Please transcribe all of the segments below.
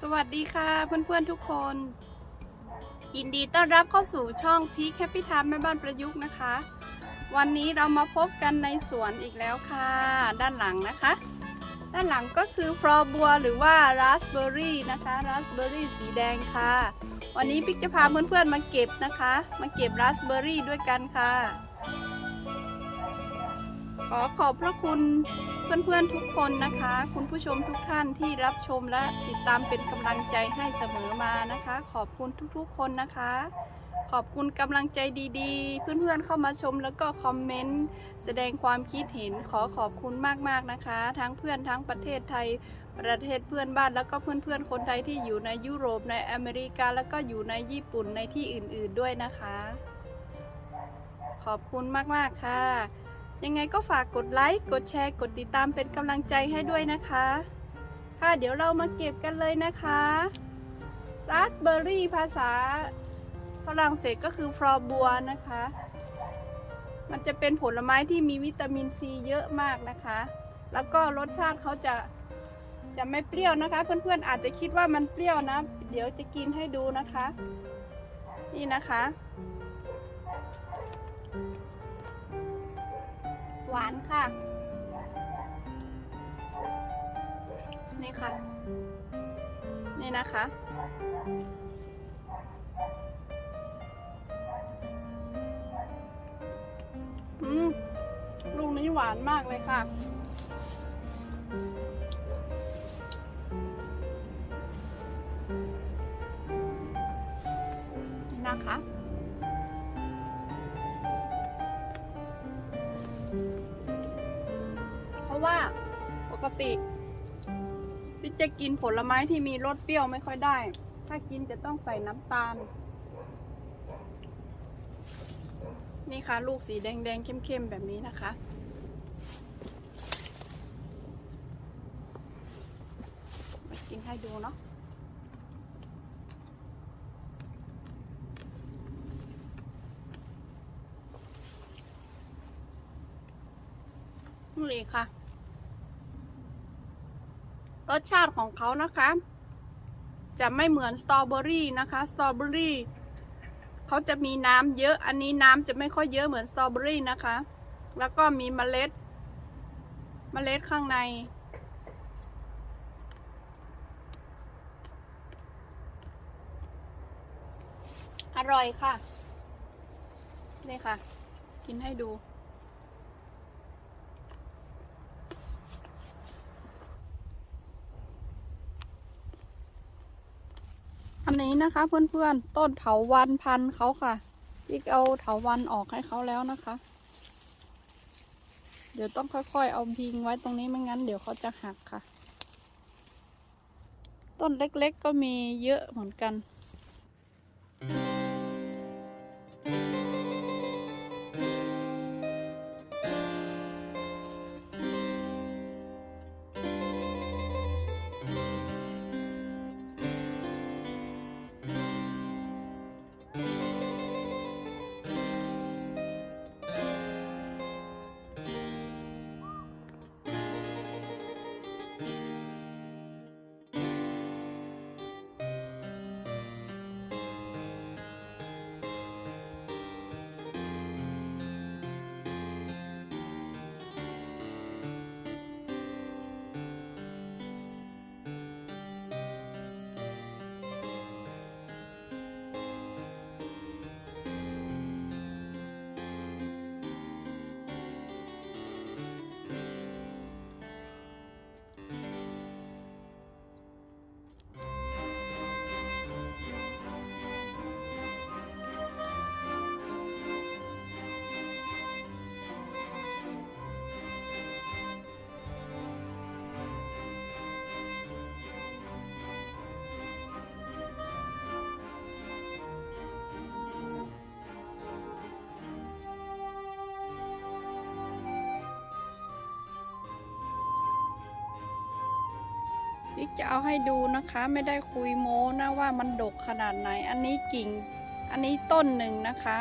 สวัสดีค่ะเพื่อนๆทุกคน ยินดีต้อนรับเข้าสู่ช่องพีคแคปิทามแม่บ้านประยุกต์นะคะ วันนี้เรามาพบกันในสวนอีกแล้วค่ะ ด้านหลังนะคะ ด้านหลังก็คือฟลอบัวหรือว่าราสเบอร์รี่นะคะราสเบอร์รี่สีแดงค่ะ วันนี้พิกจะพาเพื่อนๆมาเก็บนะคะ มาเก็บราสเบอร์รี่ด้วยกันค่ะ ขอขอบพระคุณเพื่อนๆทุกคนนะคะ คุณผู้ชมทุกท่านที่รับชมและติดตามเป็นกำลังใจให้เสมอมานะคะ ขอบคุณทุกๆคนนะคะ ขอบคุณกำลังใจดีๆ เพื่อนๆเข้ามาชมแล้วก็คอมเมนต์แสดงความคิดเห็นขอขอบคุณมากๆนะคะ ทั้งเพื่อนทั้งประเทศไทยประเทศเพื่อนบ้านแล้วก็เพื่อนๆคนไทยที่อยู่ในยุโรปในอเมริกา แล้วก็อยู่ในญี่ปุ่นในที่อื่นๆด้วยนะคะ ขอบคุณมากๆค่ะ ยังไงก็ฝากกดไลค์ กดแชร์ กดติดตามเป็นกำลังใจให้ด้วยนะคะ ค่ะเดี๋ยวเรามาเก็บกันเลยนะคะราสเบอร์รี่ภาษาฝรั่งเศสก็คือฟรอบัวนะคะ มันจะเป็นผลไม้ที่มีวิตามินซีเยอะมากนะคะ แล้วก็รสชาติเขาจะจะไม่เปรี้ยวนะคะ เพื่อนๆอาจจะคิดว่ามันเปรี้ยวนะ เดี๋ยวจะกินให้ดูนะคะ นี่นะคะ หวานค่ะ นี่ค่ะ นี่นะคะ อืม ลูกนี้หวานมากเลยค่ะ พี่จะกินผลไม้ที่มีรสเปรี้ยวไม่ค่อยได้ ถ้ากินจะต้องใส่น้ำตาล นี่ค่ะ ลูกสีแดงๆเข้มๆแบบนี้นะคะมากินให้ดูเนาะนี่ค่ะ รสชาติของเขานะคะ จะไม่เหมือนสตรอเบอรี่นะคะสตรอเบอรี่เขาจะมีน้ำเยอะอันนี้น้ำจะไม่ค่อยเยอะเหมือนสตรอเบอรี่นะคะ แล้วก็มีเมล็ด เมล็ดข้างในอร่อยค่ะ นี่ค่ะ กินให้ดู อั นนี้นะคะ เพื่อนๆ ต้นเถาวันพันเขาค่ะพี่เอาเถาวันออกให้เขาแล้วนะคะ เดี๋ยวต้องค่อยๆ เอาพิงไว้ตรงนี้ไม่งั้น เดี๋ยวเขาจะหักค่ะ ต้นเล็กๆก็มีเยอะเหมือนกัน พี่จะเอาให้ดูนะคะ ไม่ได้คุยโม้นะว่ามันดกขนาดไหน อันนี้กิ่ง อันนี้ต้นหนึ่งนะคะ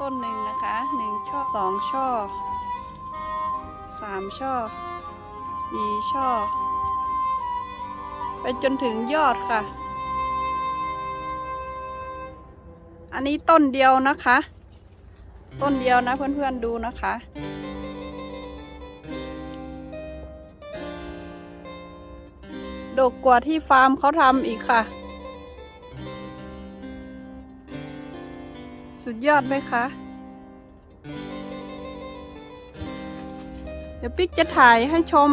ต้นหนึ่งนะคะหนึ่งช่อสองช่อสามช่อสี่ช่อไปจนถึงยอดค่ะ อันนี้ต้นเดียวนะคะ ต้นเดียวนะเพื่อนๆดูนะคะ ดกกว่าที่ฟาร์มเขาทำอีกค่ะ สุดยอดไหมคะ เดี๋ยวปิ๊กจะถ่ายให้ชม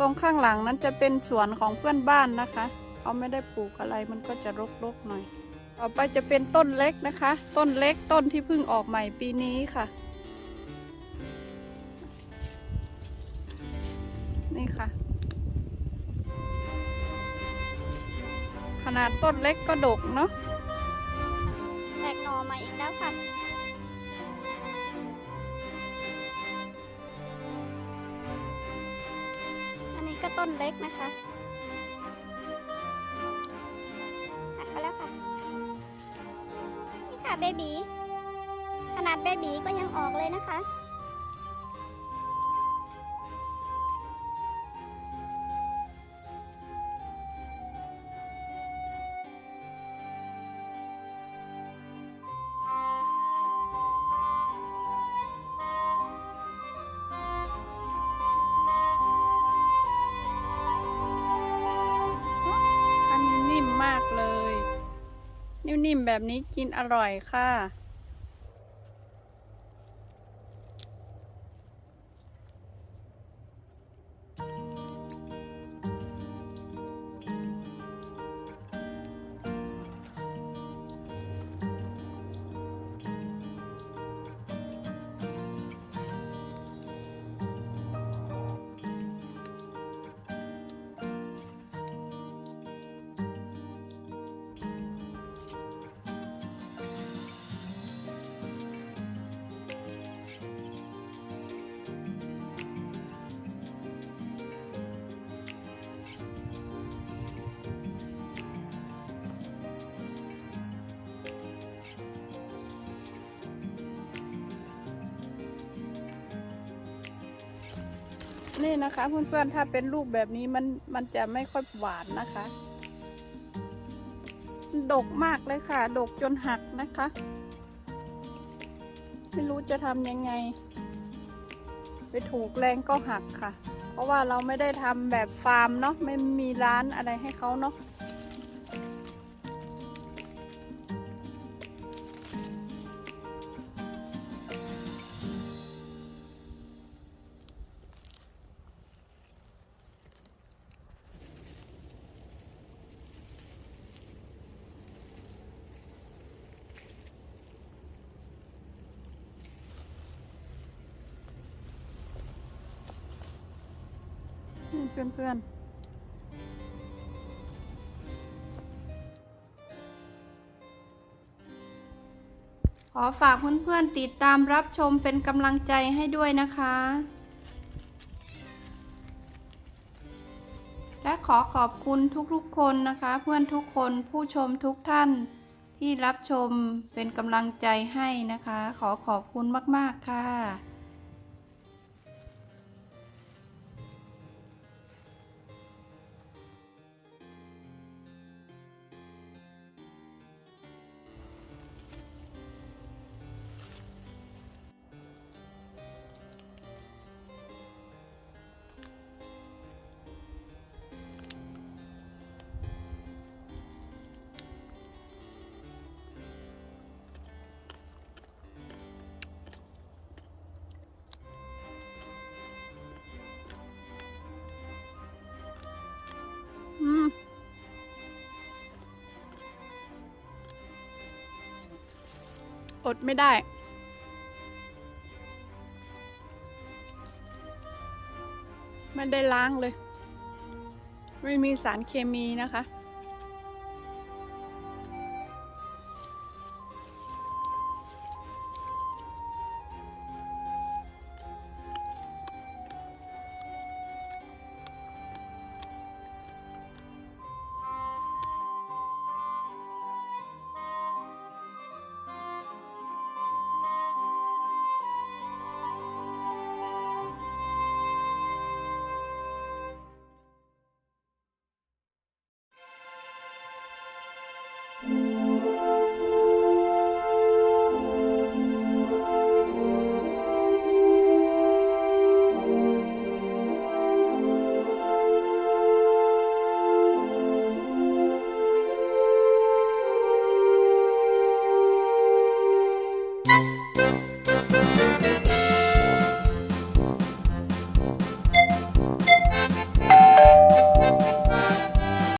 ตรงข้างหลังนั้นจะเป็นสวนของเพื่อนบ้านนะคะเขาไม่ได้ปลูกอะไรมันก็จะรกๆหน่อย ต่อไปจะเป็นต้นเล็กนะคะ ต้นเล็กต้นที่เพิ่งออกใหม่ปีนี้ค่ะ นี่ค่ะ ขนาดต้นเล็กก็ดกเนาะแตกหน่อมาอีกแล้วค่ะ ต้นเล็กนะคะหักไปแล้วค่ะ นี่ค่ะเบบีขนาดเบบีก็ยังออกเลยนะคะ นิ่มๆแบบนี้กินอร่อยค่ะ นี่นะคะเพื่อนๆถ้าเป็นลูกแบบนี้มันมันจะไม่ค่อยหวานนะคะ ดกมากเลยค่ะ ดกจนหักนะคะ ไม่รู้จะทำยังไง ไปถูกแรงก็หักค่ะ เพราะว่าเราไม่ได้ทำแบบฟาร์มเนาะไม่มีร้านอะไรให้เขาเนาะ นี่เพื่อนๆขอฝากเพื่อนๆติดตามรับชมเป็นกำลังใจให้ด้วยนะคะ และขอขอบคุณทุกๆคนนะคะ เพื่อนทุกคนผู้ชมทุกท่านที่รับชมเป็นกำลังใจให้นะคะ ขอขอบคุณมากๆค่ะ อดไม่ได้ ไม่ได้ล้างเลย ไม่มีสารเคมีนะคะ